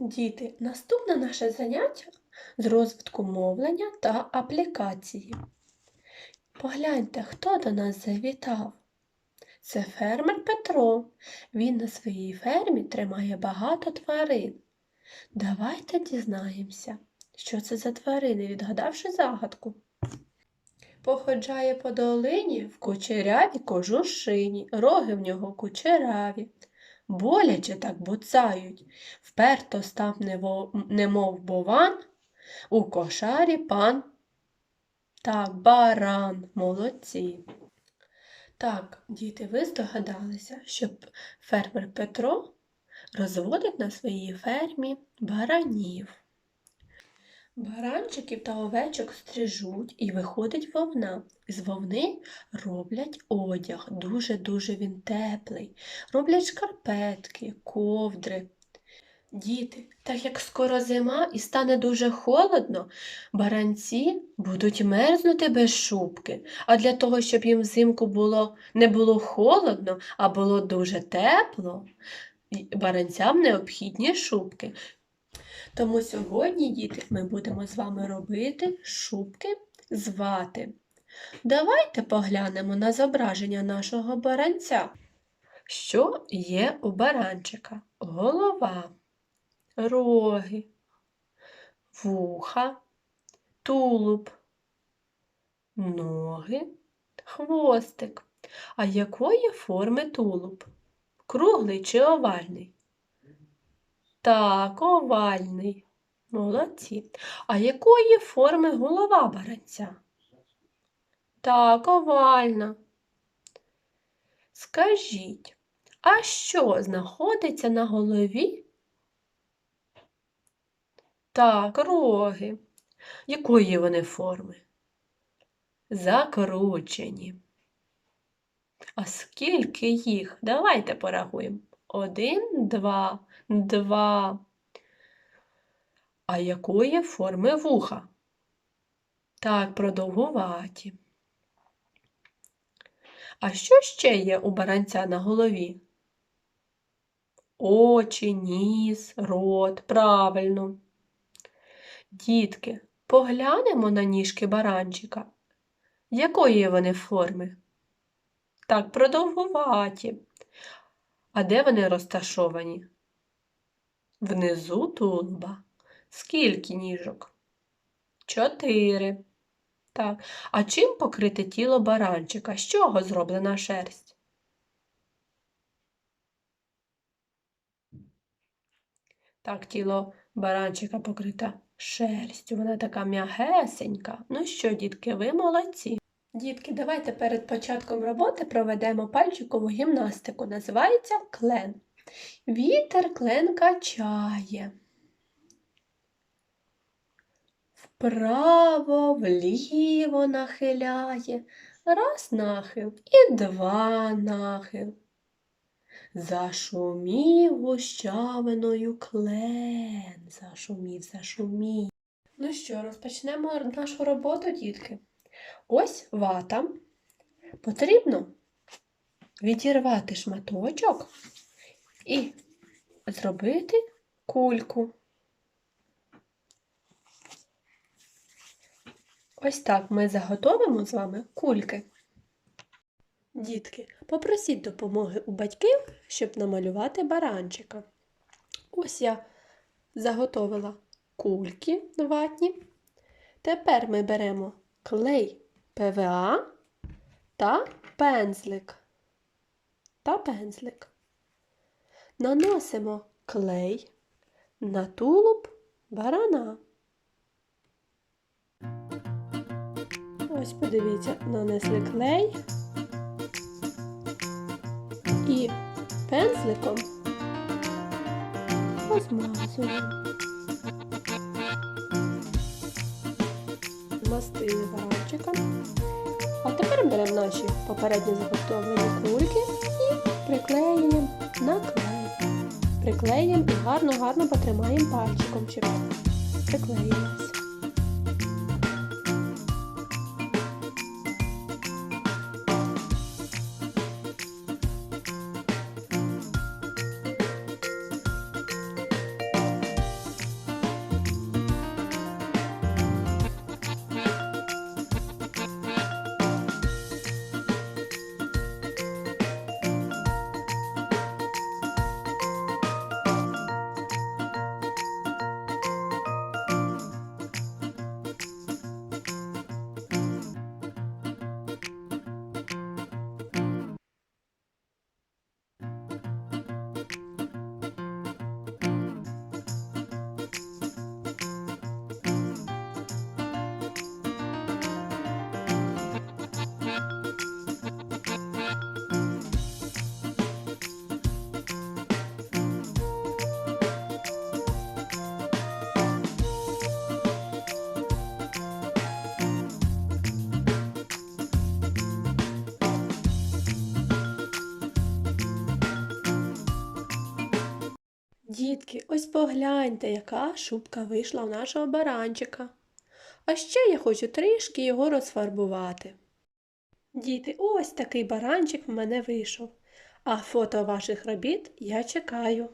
Діти, наступне наше заняття з розвитку мовлення та аплікації. Погляньте, хто до нас завітав. Це фермер Петро. Він на своїй фермі тримає багато тварин. Давайте дізнаємося, що це за тварини, відгадавши загадку. Походжає по долині в кучерявій кожушині, роги в нього кучераві. Боляче так буцають, вперто став немов бован, у кошарі пан. Так, баран, молодці. Так, діти, ви здогадалися, що фермер Петро розводить на своїй фермі баранів. Баранчиків та овечок стрижуть і виходить вовна. З вовни роблять одяг, дуже-дуже він теплий. Роблять шкарпетки, ковдри. Діти, так як скоро зима і стане дуже холодно, баранці будуть мерзнути без шубки. А для того, щоб їм взимку було, не було холодно, а було дуже тепло, баранцям необхідні шубки. Тому сьогодні, діти, ми будемо з вами робити шубки з вати. Давайте поглянемо на зображення нашого баранця. Що є у баранчика? Голова, роги, вуха, тулуб, ноги, хвостик. А якої форми тулуб? Круглий чи овальний? Так, овальний. Молодці. А якої форми голова баранця? Так, овальна. Скажіть, а що знаходиться на голові? Так, роги. Якої вони форми? Закручені. А скільки їх? Давайте порахуємо. Один, два, два. А якої форми вуха? Так, продовгуваті. А що ще є у баранця на голові? Очі, ніс, рот. Правильно. Дітки, поглянемо на ніжки баранчика. Якої вони форми? Так, продовгуваті. А де вони розташовані? Внизу тулуба. Скільки ніжок? Чотири. Так. А чим покрите тіло баранчика? З чого зроблена шерсть? Так, тіло баранчика покрите шерстю. Вона така м'ягесенька. Ну що, дітки, ви молодці. Дітки, давайте перед початком роботи проведемо пальчикову гімнастику. Називається клен. Вітер клен качає. Вправо, вліво нахиляє. Раз нахил і два нахил. Зашумів гущавиною клен. Зашумів, зашумів. Ну що, розпочнемо нашу роботу, дітки. Ось вата. Потрібно відірвати шматочок і зробити кульку. Ось так ми заготовимо з вами кульки. Дітки, попросіть допомоги у батьків, щоб намалювати баранчика. Ось я заготовила кульки ватні. Тепер ми беремо клей ПВА та пензлик. Та пензлик. Наносимо клей на тулуб барана. Ось подивіться, нанесли клей і пензликом розмазуємо. Змастили баранчика. А тепер беремо наші попередньо заготовлені кульки і клей. Приклеїмо і гарно-гарно потримаємо пальчиком, щоб Дітки, ось погляньте, яка шубка вийшла в нашого баранчика. А ще я хочу трішки його розфарбувати. Діти, ось такий баранчик в мене вийшов. А фото ваших робіт я чекаю.